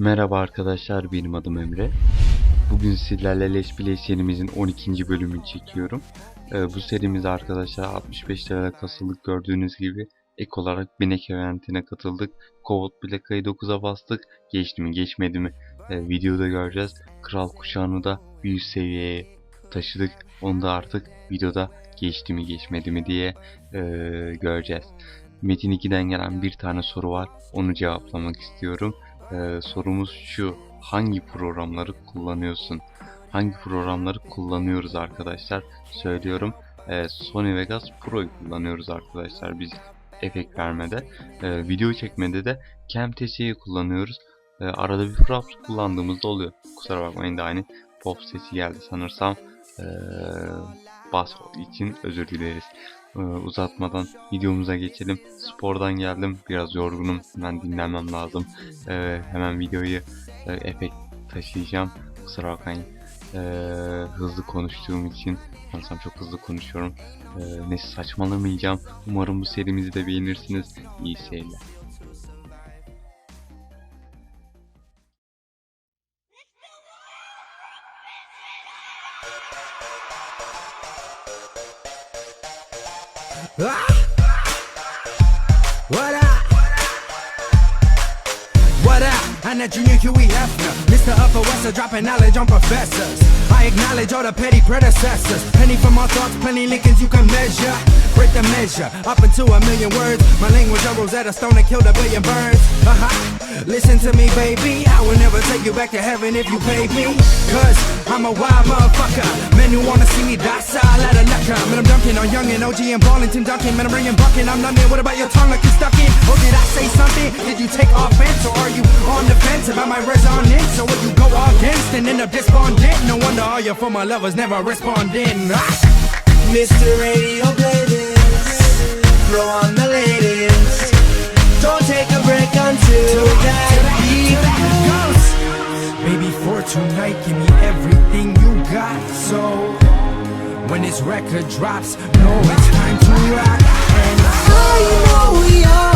Merhaba arkadaşlar benim adım Emre. Bugün sizlerle Let's Play serimizin 12. bölümünü çekiyorum. Ee, bu serimiz arkadaşlar 65 liraya kasıldık gördüğünüz gibi. Ek olarak Binek eventine katıldık. Kovot plakayı 9'a bastık. Geçti mi geçmedi mi ee, videoda göreceğiz. Kral kuşağını da bir üst seviyeye taşıdık. Onu da artık videoda geçti mi geçmedi mi diye ee, göreceğiz. Metin 2'den gelen bir tane soru var. Onu cevaplamak istiyorum. Ee, sorumuz şu. Hangi programları kullanıyorsun? Hangi programları kullanıyoruz arkadaşlar? Söylüyorum. Ee, Sony Vegas Pro'yu kullanıyoruz arkadaşlar biz efekt vermede. Ee, video çekmede de Camtasia'yı kullanıyoruz. Ee, arada bir Fraps kullandığımızda oluyor. Kusura bakmayın da hani pop sesi geldi sanırsam. Ee, bas için özür dileriz. Ee, uzatmadan videomuza geçelim. Spordan geldim. Biraz yorgunum. Hemen dinlenmem lazım. Ee, hemen videoyu e, efekt taşıyacağım. Kusura bakmayın. Ee, hızlı konuştuğum için sanırsam çok hızlı konuşuyorum. Ee, neyse saçmalamayacağım. Umarım bu serimizi de beğenirsiniz. İyi seyirler. What up? What up? I'm that junior Huey Hefner, Mr. Upper Wester, dropping knowledge on professors. I acknowledge all the petty predecessors. Penny from my thoughts, plenty Lincolns you can measure. Break the measure, up into a million words. My language a Stone that killed a billion birds. Uh-huh. Listen to me, baby. I will never take you back to heaven if you pay me. Cause I'm a wild motherfucker. Men who wanna see me die side out of lucker. Man, I'm dunking on Young and OG and ballin' Tim Duncan. Man, I'm bringing bucking. I'm London. What about your tongue like you stuck in? Or did I say something? Did you take offense? Or are you on the fence about my resonance? Or will you go against and end up despondent? No wonder all your former lovers never responding. Ah! Mr. Radio play this Throw on the latest Don't take a break until that beat goes. Baby, for tonight, give me everything you got. So when this record drops, know it's time to rock. And I know we all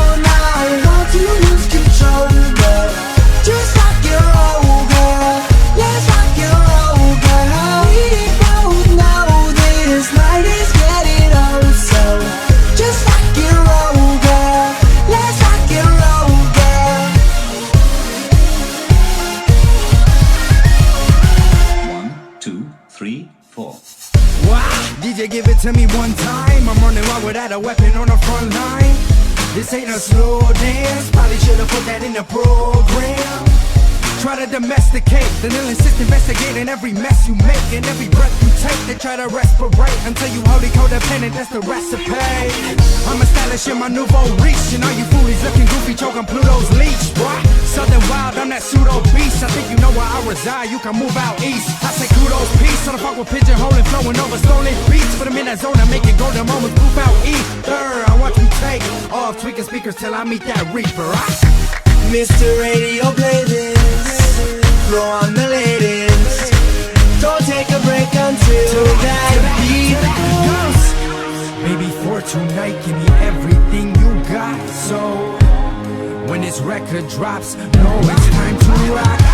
DJ, give it to me one time. I'm running wild without a weapon on the front line. This ain't a slow dance. Probably should've put that in the program. Try to domesticate, then they'll insist investigating every mess you make and every breath you take. They try to respirate until you holy codependent. That's the recipe. I'm establishing my nouveau reach, and all you foolies looking goofy, choking Pluto's leash. Boy, Southern wild, I'm that pseudo beast. I think you know where I reside. You can move out east. I say kudos, peace. On the fuck with pigeonholing, flowing over stolen beats. Put 'em in that zone and make it golden moments. Poof out ether. I watch you take off, tweaking speakers till I meet that reaper. I Mr. Radio, play this. Throw on the latest. Don't take a break until that beat goes. Baby, for tonight, give me everything you got. So when this record drops, know it's time to rock.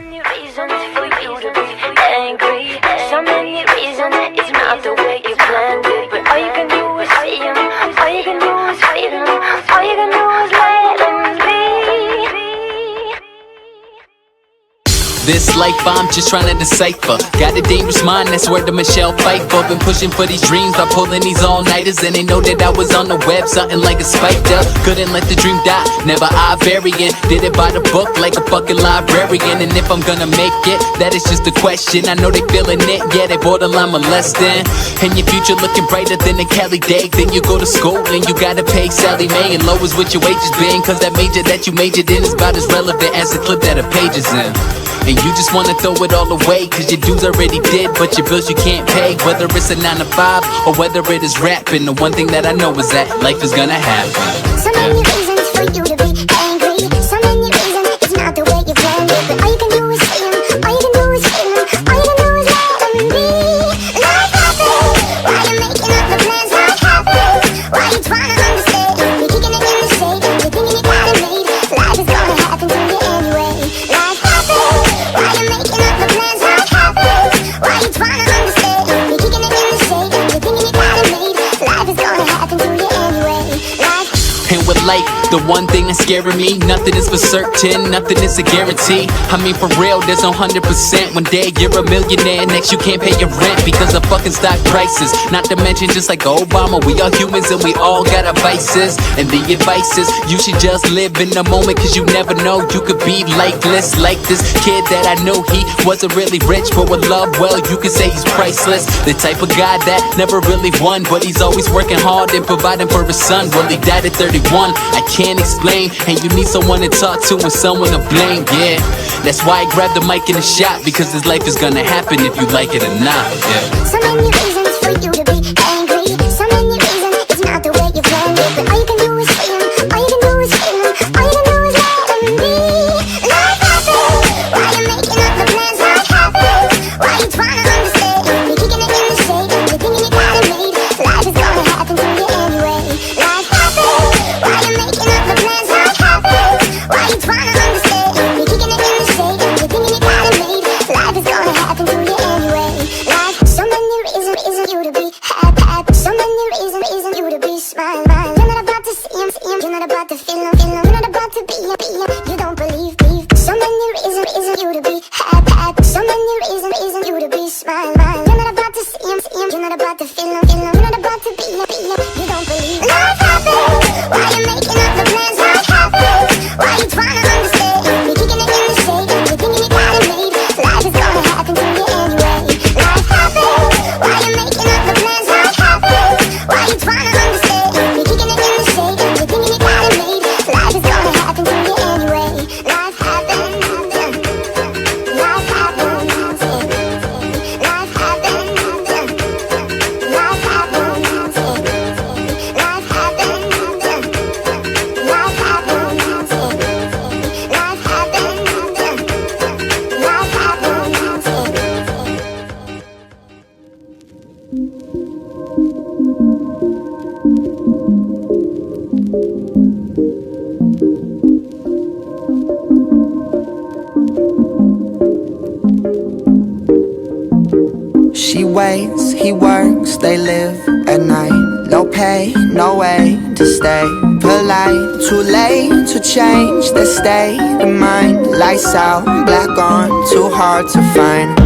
Many reasons for you to be angry. So many This life I'm just trying to decipher. Got a dangerous mind, that's where the Michelle Pfeiffer. Been pushing for these dreams by pulling these all nighters, and they know that I was on the web, something like a spider. Couldn't let the dream die, never I variant. Did it by the book like a fucking librarian. And if I'm gonna make it, that is just a question. I know they feeling it, yeah, they borderline molesting. And your future looking brighter than a Cali day. Then you go to school and you gotta pay Sally Mae and lowers what your wages been. Cause that major that you majored in is about as relevant as the clip that a page is in. And you just wanna throw it all away, cause your dues already did, but your bills you can't pay. Whether it's a 9 to 5 or whether it is rapping, the one thing that I know is that life is gonna happen. Hit with light, the one thing that's scaring me, nothing is for certain, nothing is a guarantee. I mean, for real, there's no 100%. One day you're a millionaire, next you can't pay your rent because of fucking stock prices. Not to mention, just like Obama, we are humans and we all got our vices. And the advice is, you should just live in the moment because you never know. You could be lifeless, like this kid that I knew. He wasn't really rich, but with love, well, you could say he's priceless. The type of guy that never really won, but he's always working hard and providing for his son. Well, he died at 31. I can't explain, and you need someone to talk to and someone to blame. Yeah, that's why I grabbed the mic in the shot because this life is gonna happen if you like it or not. Yeah. smile. He works, they live at night. No pay, no way to stay polite. Too late to change their state of mind. Lights out, black on, too hard to find.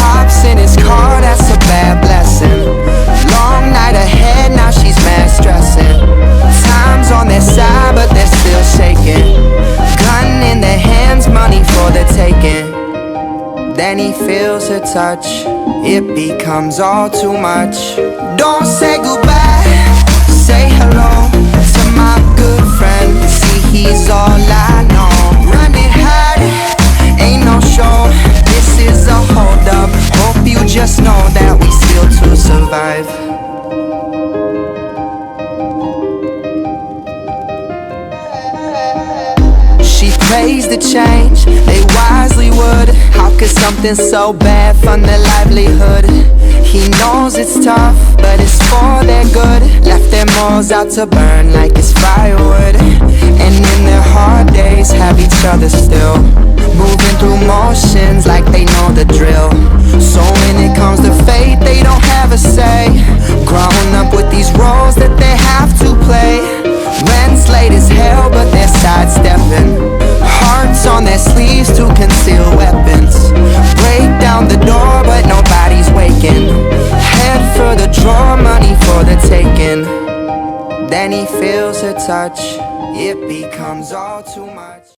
Hops in his car, that's a bad blessing. Long night ahead, now she's mad stressing. Time's on their side, but they're feels her touch. It becomes all too much. Don't say goodbye, say hello to my good friend. See, he's all I know. Running hard, ain't no show. This is a hold up. Hope you just know that we still to survive. She prays the change, would. How could something so bad fund their livelihood? He knows it's tough, but it's for their good. Left their morals out to burn like it's firewood. And in their hard days, have each other still. Moving through motions like they know the drill. So when it comes to fate, they don't have a say. Growing up with these roles that they have to play. Rent's late as hell, but they're sidestepping. Hearts on sleeves to conceal weapons. Break down the door but nobody's waking. Head for the draw, money for the taking. Then he feels a touch. It becomes all too much.